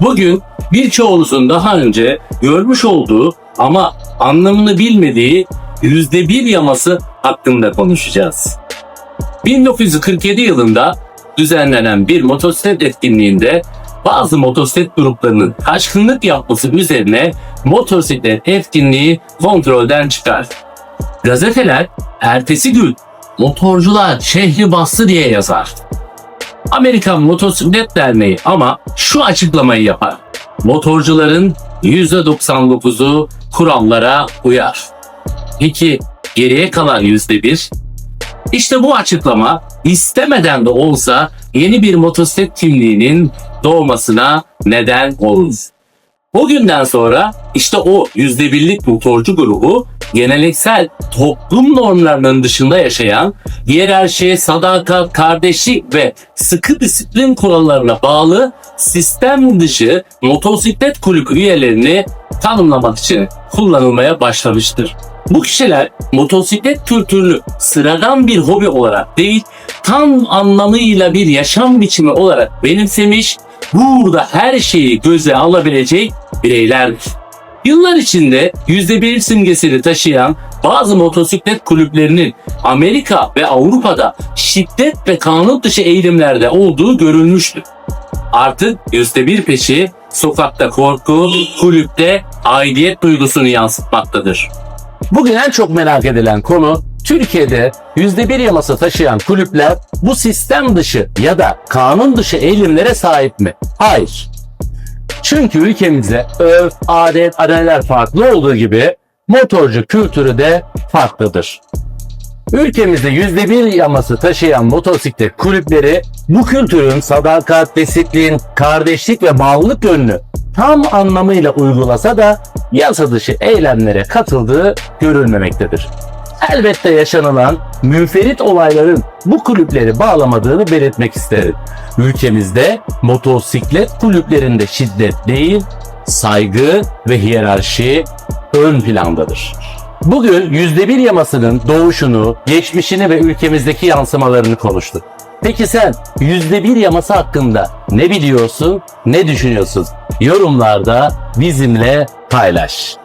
Bugün birçoğunuzun daha önce görmüş olduğu ama anlamını bilmediği yüzde bir yaması hakkında konuşacağız. 1947 yılında düzenlenen bir motosiklet etkinliğinde bazı motosiklet gruplarının taşkınlık yapması üzerine motosiklet etkinliği kontrolden çıkar. Gazeteler ertesi gün motorcular şehri bastı diye yazar. Amerikan Motosiklet Derneği ama şu açıklamayı yapar. Motorcuların %99'u kurallara uyar. Peki geriye kalan %1? İşte bu açıklama istemeden de olsa yeni bir motosiklet kimliğinin doğmasına neden olur. O günden sonra işte o yüzde birlik motorcu grubu geleneksel toplum normlarının dışında yaşayan hiyerarşi, sadakat, kardeşlik ve sıkı disiplin kurallarına bağlı sistem dışı motosiklet kulübü üyelerini tanımlamak için kullanılmaya başlamıştır. Bu kişiler motosiklet kültürünü sıradan bir hobi olarak değil, tam anlamıyla bir yaşam biçimi olarak benimsemiş, burada her şeyi göze alabilecek bireylerdir. Yıllar içinde %1 simgesini taşıyan bazı motosiklet kulüplerinin Amerika ve Avrupa'da şiddet ve kanun dışı eğilimlerde olduğu görülmüştür. Artık %1 peşi sokakta korku, kulüpte aidiyet duygusunu yansıtmaktadır. Bugün en çok merak edilen konu Türkiye'de %1 yaması taşıyan kulüpler bu sistem dışı ya da kanun dışı eğilimlere sahip mi? Hayır. Çünkü ülkemizde örf, adet, adaletler farklı olduğu gibi motorcu kültürü de farklıdır. Ülkemizde %1 yaması taşıyan motosiklet kulüpleri bu kültürün sadakat, disiplin, kardeşlik ve bağlılık yönünü tam anlamıyla uygulasa da yasa dışı eylemlere katıldığı görülmemektedir. Elbette yaşanılan münferit olayların bu kulüpleri bağlamadığını belirtmek isterim. Ülkemizde motosiklet kulüplerinde şiddet değil, saygı ve hiyerarşi ön plandadır. Bugün %1 yamasının doğuşunu, geçmişini ve ülkemizdeki yansımalarını konuştuk. Peki sen %1 yaması hakkında ne biliyorsun, ne düşünüyorsun? Yorumlarda bizimle paylaş.